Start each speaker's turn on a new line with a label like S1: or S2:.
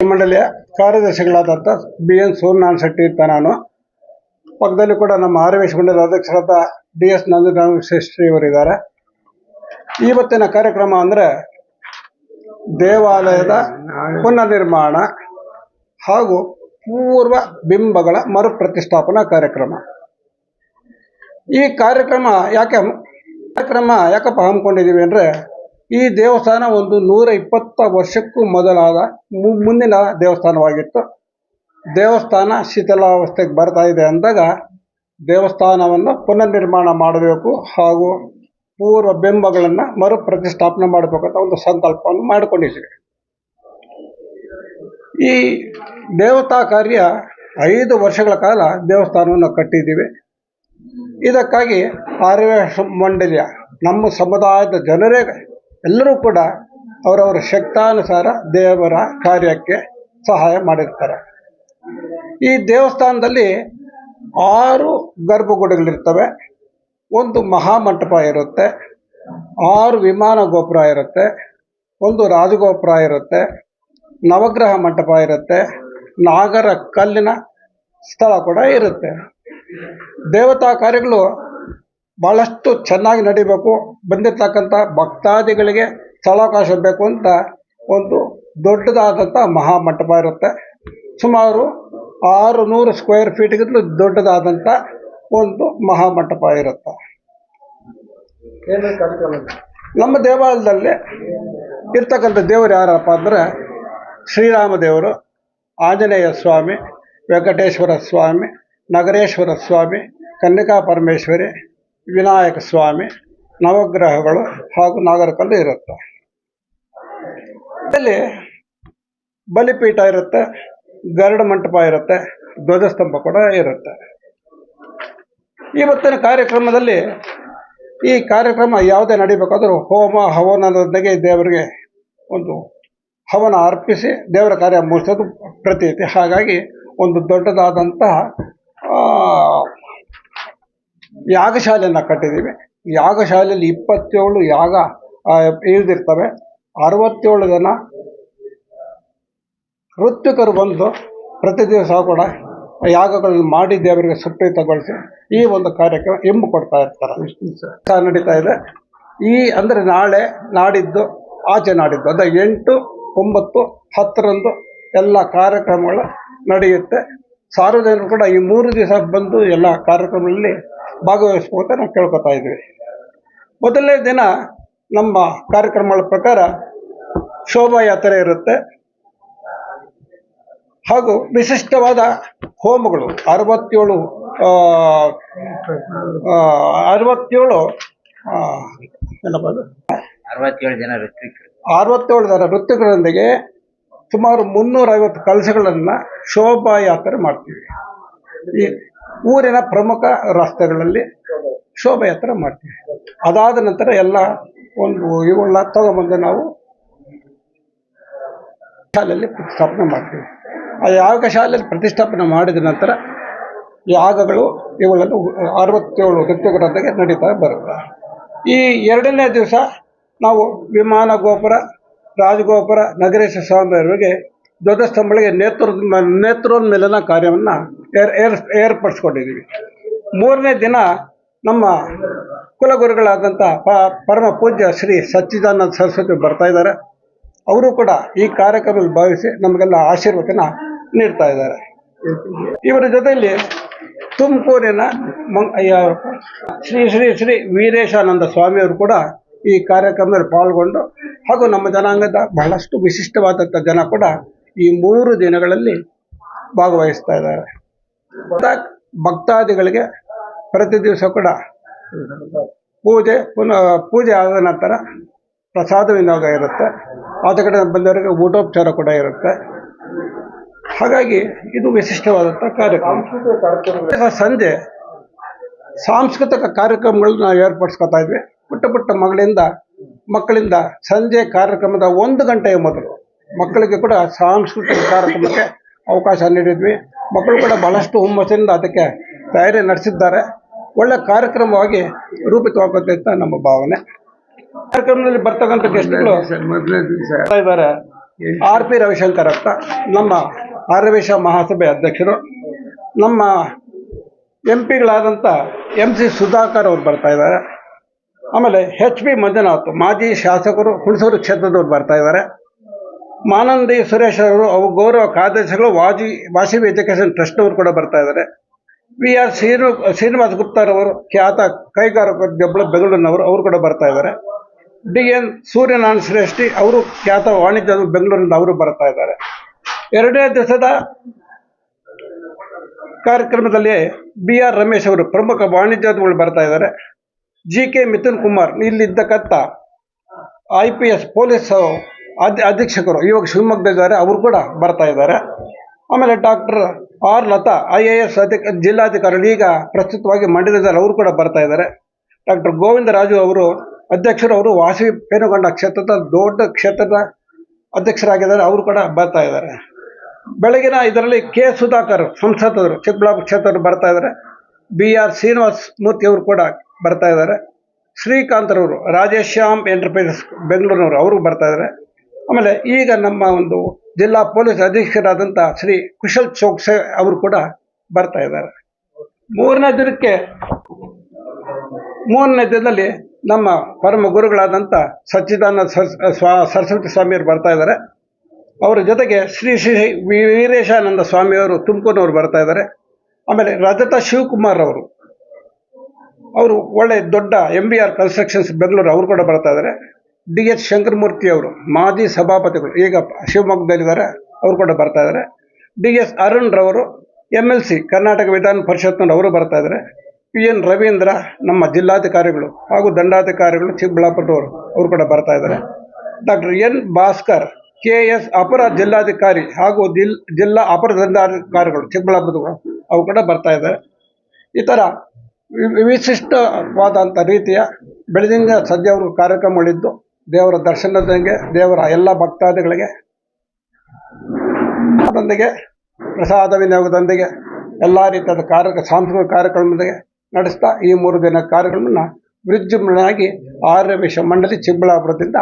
S1: ಮಂಡಳಿಯ ಕಾರ್ಯದರ್ಶಿಗಳಾದಂಥ B N Suryanarayana Shetty ಅಂತ ನಾನು. ಪಕ್ಕದಲ್ಲಿ ಕೂಡ ನಮ್ಮ ಆರ್ವೇಶ ಮಂಡಳಿ ಅಧ್ಯಕ್ಷರಾದ ಡಿ ಎಸ್ ನಂದನಾರಾಯಣ ಶ್ರೀ ಅವರಿದ್ದಾರೆ ಇವತ್ತಿನ ಕಾರ್ಯಕ್ರಮ ಅಂದರೆ ದೇವಾಲಯದ ಪುನರ್ನಿರ್ಮಾಣ ಹಾಗೂ ಪೂರ್ವ ಬಿಂಬಗಳ ಮರುಪ್ರತಿಷ್ಠಾಪನಾ ಕಾರ್ಯಕ್ರಮ. ಈ ಕಾರ್ಯಕ್ರಮ ಯಾಕೆ ಕಾರ್ಯಕ್ರಮ ಯಾಕಪ್ಪ ಹಮ್ಮಿಕೊಂಡಿದ್ದೀವಿ ಅಂದರೆ ಈ ದೇವಸ್ಥಾನ ಒಂದು ನೂರ ಇಪ್ಪತ್ತ ವರ್ಷಕ್ಕೂ ಮೊದಲಾದ ಮುಂದಿನ ದೇವಸ್ಥಾನವಾಗಿತ್ತು. ದೇವಸ್ಥಾನ ಶಿಥಿಲಾವಸ್ಥೆಗೆ ಬರ್ತಾ ಇದೆ ಅಂದಾಗ ದೇವಸ್ಥಾನವನ್ನು ಪುನರ್ನಿರ್ಮಾಣ ಮಾಡಬೇಕು ಹಾಗೂ ಪೂರ್ವ ಬಿಂಬಗಳನ್ನು ಮರು ಪ್ರತಿಷ್ಠಾಪನೆ ಮಾಡಬೇಕಂತ ಒಂದು ಸಂಕಲ್ಪವನ್ನು ಮಾಡಿಕೊಂಡಿದ್ದೀವಿ. ಈ ದೇವತಾ ಕಾರ್ಯ ಐದು ವರ್ಷಗಳ ಕಾಲ ದೇವಸ್ಥಾನವನ್ನು ಕಟ್ಟಿದ್ದೀವಿ. ಇದಕ್ಕಾಗಿ ಆರ್ಯ ಮಂಡಳಿಯ ನಮ್ಮ ಸಮುದಾಯದ ಜನರೇ ಎಲ್ಲರೂ ಕೂಡ ಅವರವರ ಶಕ್ತಾನುಸಾರ ದೇವರ ಕಾರ್ಯಕ್ಕೆ ಸಹಾಯ ಮಾಡಿರ್ತಾರೆ. ಈ ದೇವಸ್ಥಾನದಲ್ಲಿ ಆರು ಗರ್ಭಗುಡಿಗಳಿರ್ತವೆ. ಒಂದು ಮಹಾಮಂಟಪ ಇರುತ್ತೆ. ಆರು ವಿಮಾನ ಗೋಪುರ ಇರುತ್ತೆ. ಒಂದು ರಾಜಗೋಪುರ ಇರುತ್ತೆ. ನವಗ್ರಹ ಮಂಟಪ ಇರುತ್ತೆ. ನಾಗರ ಕಲ್ಲಿನ ಸ್ಥಳ ಕೂಡ ಇರುತ್ತೆ. ದೇವತಾ ಕಾರ್ಯಗಳು ಭಾಳಷ್ಟು ಚೆನ್ನಾಗಿ ನಡಿಬೇಕು, ಬಂದಿರತಕ್ಕಂಥ ಭಕ್ತಾದಿಗಳಿಗೆ ಸ್ಥಳಾವಕಾಶ ಬೇಕು ಅಂತ ಒಂದು ದೊಡ್ಡದಾದಂಥ ಮಹಾಮಂಟಪ ಇರುತ್ತೆ. ಸುಮಾರು ಆರು ನೂರು ಸ್ಕ್ವೇರ್ ಫೀಟ್ಗಿಂತಲೂ ದೊಡ್ಡದಾದಂಥ ಒಂದು ಮಹಾಮಂಟಪ ಇರುತ್ತೆ. ನಮ್ಮ ದೇವಾಲಯದಲ್ಲಿ ಇರ್ತಕ್ಕಂಥ ದೇವರು ಯಾರಪ್ಪ ಅಂದರೆ ಶ್ರೀರಾಮ ದೇವರು ಆಂಜನೇಯ ಸ್ವಾಮಿ, ವೆಂಕಟೇಶ್ವರ ಸ್ವಾಮಿ, ನಗರೇಶ್ವರ ಸ್ವಾಮಿ, ಕನ್ನಿಕಾ ಪರಮೇಶ್ವರಿ ವಿನಾಯಕ ಸ್ವಾಮಿ ನವಗ್ರಹಗಳು ಹಾಗೂ ನಾಗರಕಲ್ಲು ಇರುತ್ತೆ. ಇಲ್ಲಿ ಬಲಿಪೀಠ ಇರುತ್ತೆ, ಗರುಡ ಮಂಟಪ ಇರುತ್ತೆ, ಧ್ವಜಸ್ತಂಭ ಕೂಡ ಇರುತ್ತೆ. ಇವತ್ತಿನ ಕಾರ್ಯಕ್ರಮದಲ್ಲಿ ಈ ಕಾರ್ಯಕ್ರಮ ಯಾವುದೇ ನಡಿಬೇಕಾದ್ರೂ ಹೋಮ, ಹವನದೊಂದಿಗೆ ದೇವರಿಗೆ ಒಂದು ಹವನ ಅರ್ಪಿಸಿ ದೇವರ ಕಾರ್ಯ ಮುಗಿಸೋದು ಪ್ರತೀತಿ. ಹಾಗಾಗಿ ಒಂದು ದೊಡ್ಡದಾದಂತಹ ಯಾಗಶಾಲೆಯನ್ನು ಕಟ್ಟಿದ್ದೀವಿ. ಯಾಗಶಾಲೆಯಲ್ಲಿ ಇಪ್ಪತ್ತೇಳು ಯಾಗ ಇಳಿದಿರ್ತವೆ. ಅರವತ್ತೇಳು ಜನ ಋತ್ವಿಕರು ಬಂದು ಪ್ರತಿ ದಿವಸ ಕೂಡ ಯಾಗಗಳನ್ನು ಮಾಡಿ ದೇವರಿಗೆ ಸುಪ್ರೀತಗೊಳಿಸಿ ಈ ಒಂದು ಕಾರ್ಯಕ್ರಮ ಇಂಬು ಕೊಡ್ತಾ ಇರ್ತಾರೆ. ಸಹ ನಡೀತಾ ಇದೆ. ಈ ಅಂದರೆ ನಾಳೆ ನಾಡಿದ್ದು, ಆಚೆ ನಾಡಿದ್ದು, ಅದ ಎಂಟು, ಒಂಬತ್ತು, ಹತ್ತರಂದು ಎಲ್ಲ ಕಾರ್ಯಕ್ರಮಗಳು ನಡೆಯುತ್ತೆ. ಸಾರ್ವಜನಿಕರು ಕೂಡ ಈ ಮೂರು ದಿವಸ ಬಂದು ಎಲ್ಲ ಕಾರ್ಯಕ್ರಮಗಳಲ್ಲಿ ಭಾಗವಹಿಸ್ಬೇಕು ಅಂತ ನಾವು ಕೇಳ್ಕೊತಾ ಇದ್ವಿ. ಮೊದಲನೇ ದಿನ ನಮ್ಮ ಕಾರ್ಯಕ್ರಮಗಳ ಪ್ರಕಾರ ಶೋಭಾಯಾತ್ರೆ ಇರುತ್ತೆ. ಹಾಗೂ ವಿಶಿಷ್ಟವಾದ ಹೋಮಗಳು ಅರವತ್ತೇಳು ಅರವತ್ತೇಳು ಏನಪ್ಪ
S2: ಅರವತ್ತೇಳು ಜನ
S1: ಅರವತ್ತೇಳು ಜನ ವೃತ್ತಿಗಳೊಂದಿಗೆ ಸುಮಾರು ಮುನ್ನೂರೈವತ್ತು ಕಲಸಗಳನ್ನು ಶೋಭಾಯಾತ್ರೆ ಮಾಡ್ತೀವಿ. ಈ ಊರಿನ ಪ್ರಮುಖ ರಸ್ತೆಗಳಲ್ಲಿ ಶೋಭಾಯಾತ್ರೆ ಮಾಡ್ತೀವಿ. ಅದಾದ ನಂತರ ಎಲ್ಲ ಒಂದು ಇವುಗಳನ್ನ ತಗೊಂಬಂದು ನಾವು ಶಾಲೆಯಲ್ಲಿ ಪ್ರತಿಷ್ಠಾಪನೆ ಮಾಡ್ತೀವಿ. ಆ ಯಾಗ ಶಾಲೆಯಲ್ಲಿ ಪ್ರತಿಷ್ಠಾಪನೆ ಮಾಡಿದ ನಂತರ ಯಾಗಗಳು ಇವುಗಳನ್ನು ಅರವತ್ತೇಳು ಋತುಗಳೊಂದಿಗೆ ನಡೀತಾ ಬರುತ್ತೆ. ಈ ಎರಡನೇ ದಿವಸ ನಾವು ವಿಮಾನ ಗೋಪುರ, ರಾಜಗೋಪುರ ನಗರೇಶ ಸ್ವಾಮಿಯವರಿಗೆ ಧ್ವಜಸ್ತಂಭಗಳಿಗೆ ನೇತೃತ್ವ ಮ- ಮೇಲಿನ ಕಾರ್ಯವನ್ನು ಏರ್ ಏರ್, ಏರ್ಪಡಿಸ್ಕೊಂಡಿದ್ದೀವಿ. ಮೂರನೇ ದಿನ ನಮ್ಮ ಕುಲಗುರುಗಳಾದಂಥ ಪ, ಪರಮ ಪೂಜ್ಯ ಶ್ರೀ ಸಚ್ಚಿದಾನಂದ ಸರಸ್ವತಿ ಬರ್ತಾ ಇದ್ದಾರೆ. ಅವರು ಕೂಡ ಈ ಕಾರ್ಯಕ್ರಮದಲ್ಲಿ ಭಾವಿಸಿ ನಮಗೆಲ್ಲ ಆಶೀರ್ವಚನ ನೀಡ್ತಾ ಇದ್ದಾರೆ. ಇವರ ಜೊತೆಯಲ್ಲಿ ತುಮಕೂರಿನ ಮಂ ಯಾರಪ್ಪ? ಶ್ರೀ ಶ್ರೀ ಶ್ರೀ ವೀರೇಶಾನಂದ ಸ್ವಾಮಿಯವರು ಕೂಡ ಈ ಕಾರ್ಯಕ್ರಮದಲ್ಲಿ ಪಾಲ್ಗೊಂಡು ಹಾಗೂ ನಮ್ಮ ಜನಾಂಗದ ಬಹಳಷ್ಟು ವಿಶಿಷ್ಟವಾದಂಥ ಜನ ಕೂಡ ಈ ಮೂರು ದಿನಗಳಲ್ಲಿ ಭಾಗವಹಿಸ್ತಾ ಇದ್ದಾರೆ. ಭಕ್ತಾದಿಗಳಿಗೆ ಪ್ರತಿ ದಿವಸ ಕೂಡ ಪೂಜೆ ಪುನಃ ಪೂಜೆ ಆದ ನಂತರ ಪ್ರಸಾದ ವಿನಿಯೋಗ ಇರುತ್ತೆ. ಆದ ಕಡೆ ಬಂದವರಿಗೆ ಊಟೋಪಚಾರ ಕೂಡ ಇರುತ್ತೆ. ಹಾಗಾಗಿ ಇದು ವಿಶಿಷ್ಟವಾದಂಥ ಕಾರ್ಯಕ್ರಮ. ಸಂಜೆ ಸಾಂಸ್ಕೃತಿಕ ಕಾರ್ಯಕ್ರಮಗಳನ್ನ ನಾವು ಏರ್ಪಡಿಸ್ಕೊತಾ ಇದ್ವಿ. ಪುಟ್ಟ ಪುಟ್ಟ ಮಗಳಿಂದ, ಮಕ್ಕಳಿಂದ ಸಂಜೆ ಕಾರ್ಯಕ್ರಮದ ಒಂದು ಗಂಟೆಯ ಮೊದಲು ಮಕ್ಕಳಿಗೆ ಕೂಡ ಸಾಂಸ್ಕೃತಿಕ ಕಾರ್ಯಕ್ರಮಕ್ಕೆ ಅವಕಾಶ ನೀಡಿದ್ವಿ. ಮಕ್ಕಳು ಕೂಡ ಬಹಳಷ್ಟು ಹುಮ್ಮಸ್ಸಿಂದ ಅದಕ್ಕೆ ತಯಾರಿ ನಡೆಸಿದ್ದಾರೆ. ಒಳ್ಳೆ ಕಾರ್ಯಕ್ರಮವಾಗಿ ರೂಪಿತವಾಗುತ್ತೆ ಅಂತ ನಮ್ಮ ಭಾವನೆ. ಕಾರ್ಯಕ್ರಮದಲ್ಲಿ ಬರ್ತಕ್ಕಂಥ ಗೆಸ್ಟ್ಗಳು ಇದ್ದಾರೆ. ಆರ್ ಪಿ ರವಿಶಂಕರ್ ಅಂತ ನಮ್ಮ ಆರ್ಯವೇಶ ಮಹಾಸಭೆ ಅಧ್ಯಕ್ಷರು ನಮ್ಮ ಎಂ ಪಿಗಳಾದಂಥ ಎಂ ಸಿ ಸುಧಾಕರ್ ಅವ್ರು ಬರ್ತಾ ಇದ್ದಾರೆ. ಆಮೇಲೆ ಎಚ್ ಪಿ ಮಂಜುನಾಥ್ ಮಾಜಿ ಶಾಸಕರು ಹುಣಸೂರು ಕ್ಷೇತ್ರದವ್ರು ಬರ್ತಾ ಇದ್ದಾರೆ. ಮಾನಂದಿ ಸುರೇಶ್ ಅವರು, ಅವು ಗೌರವ ಕಾರ್ಯದರ್ಶಿಗಳು ವಾಜಿ ವಾಸಿವಿ ಎಜುಕೇಷನ್ ಟ್ರಸ್ಟ್ನವರು ಕೂಡ ಬರ್ತಾ ಇದ್ದಾರೆ. ವಿ ಆರ್ ಶ್ರೀನು, ಶ್ರೀನಿವಾಸ್ ಗುಪ್ತಾರವರು ಖ್ಯಾತ ಕೈಗಾರಿಕಾ ಜಬ್ಬಳ ಬೆಂಗಳೂರಿನವರು, ಅವರು ಕೂಡ ಬರ್ತಾ ಇದ್ದಾರೆ. ಡಿ ಎನ್ ಸೂರ್ಯನಾರಾಯಣ ಶ್ರೇಷ್ಠಿ ಅವರು, ಖ್ಯಾತ ವಾಣಿಜ್ಯ ಬೆಂಗಳೂರಿನಿಂದ ಅವರು ಬರ್ತಾ ಇದ್ದಾರೆ. ಎರಡನೇ ದಿವಸದ ಕಾರ್ಯಕ್ರಮದಲ್ಲಿ ಬಿ ಆರ್ ರಮೇಶ್ ಅವರು, ಪ್ರಮುಖ ವಾಣಿಜ್ಯೋದ್ಯಮಿಗಳು ಬರ್ತಾ ಇದ್ದಾರೆ. ಜಿ ಕೆ ಮಿಥುನ್ ಕುಮಾರ್ ಇಲ್ಲಿದ್ದಕ್ಕಂಥ ಐ ಪಿ ಎಸ್ ಪೊಲೀಸ್ ಅಧ್ ಅಧೀಕ್ಷಕರು, ಇವಾಗ ಶಿವಮೊಗ್ಗದಲ್ಲಿದ್ದಾರೆ ಅವರು ಕೂಡ ಬರ್ತಾ ಇದ್ದಾರೆ. ಆಮೇಲೆ doctor R Latha, I A S ಅಧಿಕ ಜಿಲ್ಲಾಧಿಕಾರಿಗಳು ಈಗ ಪ್ರಸ್ತುತವಾಗಿ ಮಂಡ್ಯದಲ್ಲಿ ಅವರು ಕೂಡ ಬರ್ತಾ ಇದ್ದಾರೆ. ಡಾಕ್ಟರ್ ಗೋವಿಂದರಾಜು ಅವರು ಅಧ್ಯಕ್ಷರು, ಅವರು ವಾಸಿ ಪೇನುಗೊಂಡ ಕ್ಷೇತ್ರದ, ದೊಡ್ಡ ಕ್ಷೇತ್ರದ ಅಧ್ಯಕ್ಷರಾಗಿದ್ದಾರೆ, ಅವರು ಕೂಡ ಬರ್ತಾ ಇದ್ದಾರೆ. ಬೆಳಗಿನ ಇದರಲ್ಲಿ ಕೆ ಸುಧಾಕರ್ ಸಂಸದರು, ಚಿಕ್ಕಬಳ್ಳಾಪುರ ಕ್ಷೇತ್ರದವರು ಬರ್ತಾ ಇದ್ದಾರೆ. ಬಿ ಆರ್ ಶ್ರೀನಿವಾಸ್ ಮೂರ್ತಿ ಅವರು ಕೂಡ ಬರ್ತಾ ಇದ್ದಾರೆ. ಶ್ರೀಕಾಂತರವರು ರಾಜೇಶ್ಯಾಮ್ ಎಂಟರ್ಪ್ರೈಸಸ್, ಬೆಂಗಳೂರಿನವರು, ಅವರು ಬರ್ತಾ ಇದ್ದಾರೆ. ಆಮೇಲೆ ಈಗ ನಮ್ಮ ಒಂದು ಜಿಲ್ಲಾ ಪೊಲೀಸ್ ಅಧೀಕ್ಷಕರಾದಂಥ ಶ್ರೀ ಕುಶಲ್ ಚೌಕ್ಸೆ ಅವರು ಕೂಡ ಬರ್ತಾ ಇದ್ದಾರೆ. ಮೂರನೇ ದಿನಕ್ಕೆ ಮೂರನೇ ದಿನದಲ್ಲಿ ನಮ್ಮ ಪರಮ ಗುರುಗಳಾದಂಥ ಸಚ್ಚಿದಾನಂದ ಸರ್- ಸ್ವಾ- ಸರಸ್ವತಿ ಸ್ವಾಮಿಯವರು ಬರ್ತಾ ಇದ್ದಾರೆ. ಅವರ ಜೊತೆಗೆ ಶ್ರೀ ಶ್ರೀ ವೀರೇಶಾನಂದ ಸ್ವಾಮಿಯವರು ತುಮಕೂರಿನವರು ಬರ್ತಾ ಇದ್ದಾರೆ. ಆಮೇಲೆ ರಜತ ಶಿವಕುಮಾರ್ ಅವರು ಅವರು ಒಳ್ಳೆ ದೊಡ್ಡ M B R constructions Bengaluru ಅವರು ಕೂಡ ಬರ್ತಾ ಇದ್ದಾರೆ. ಡಿ ಎಚ್ ಶಂಕರಮೂರ್ತಿ ಅವರು, ಮಾಜಿ ಸಭಾಪತಿಗಳು, ಈಗ ಶಿವಮೊಗ್ಗದಲ್ಲಿದ್ದಾರೆ, ಅವರು ಕೂಡ ಬರ್ತಾ ಇದ್ದಾರೆ. ಡಿ ಎಸ್ ಅರುಣ್ ರವರು M L C, Karnataka Vidhana ಪರಿಷತ್ನವರು ಅವರು ಬರ್ತಾ ಇದ್ದಾರೆ. ಪಿ ಎನ್ ರವೀಂದ್ರ, ನಮ್ಮ ಜಿಲ್ಲಾಧಿಕಾರಿಗಳು ಹಾಗೂ ದಂಡಾಧಿಕಾರಿಗಳು, ಚಿಕ್ಕಬಳ್ಳಾಪುರದವರು, ಅವರು ಕೂಡ ಬರ್ತಾ ಇದ್ದಾರೆ. Doctor N Bhaskar, K S ಅಪರ ಜಿಲ್ಲಾಧಿಕಾರಿ ಹಾಗೂ ಜಿಲ್ ಜಿಲ್ಲಾ ಅಪರ ದಂಡಾಧಿಕಾರಿಗಳು, ಚಿಕ್ಕಬಳ್ಳಾಪುರದವರು, ಅವರು ಕೂಡ ಬರ್ತಾ ಇದ್ದಾರೆ. ಈ ಥರ ವಿಶಿಷ್ಟವಾದಂಥ ರೀತಿಯ ಬೆಳದಿಂಗ ಸದ್ಯ ಅವರು ಕಾರ್ಯಕ್ರಮಗಳಿದ್ದು ದೇವರ ದರ್ಶನದಂಗೆ ದೇವರ ಎಲ್ಲ ಭಕ್ತಾದಿಗಳಿಗೆ ಅದೊಂದಿಗೆ ಪ್ರಸಾದ ವಿನಿಯೋಗದೊಂದಿಗೆ ಎಲ್ಲ ರೀತಿಯಾದ ಕಾರ್ಯ, ಸಾಂಸ್ಕೃತಿಕ ಕಾರ್ಯಕ್ರಮದೊಂದಿಗೆ ನಡೆಸ್ತಾ ಈ ಮೂರು ದಿನ ಕಾರ್ಯಕ್ರಮವನ್ನು ವಿಜೃಂಭಣೆಯಾಗಿ ಆರ್ಯ ವಿಶ್ವ ಮಂಡಳಿ ಚಿಕ್ಕಬಳ್ಳಾಪುರದಿಂದ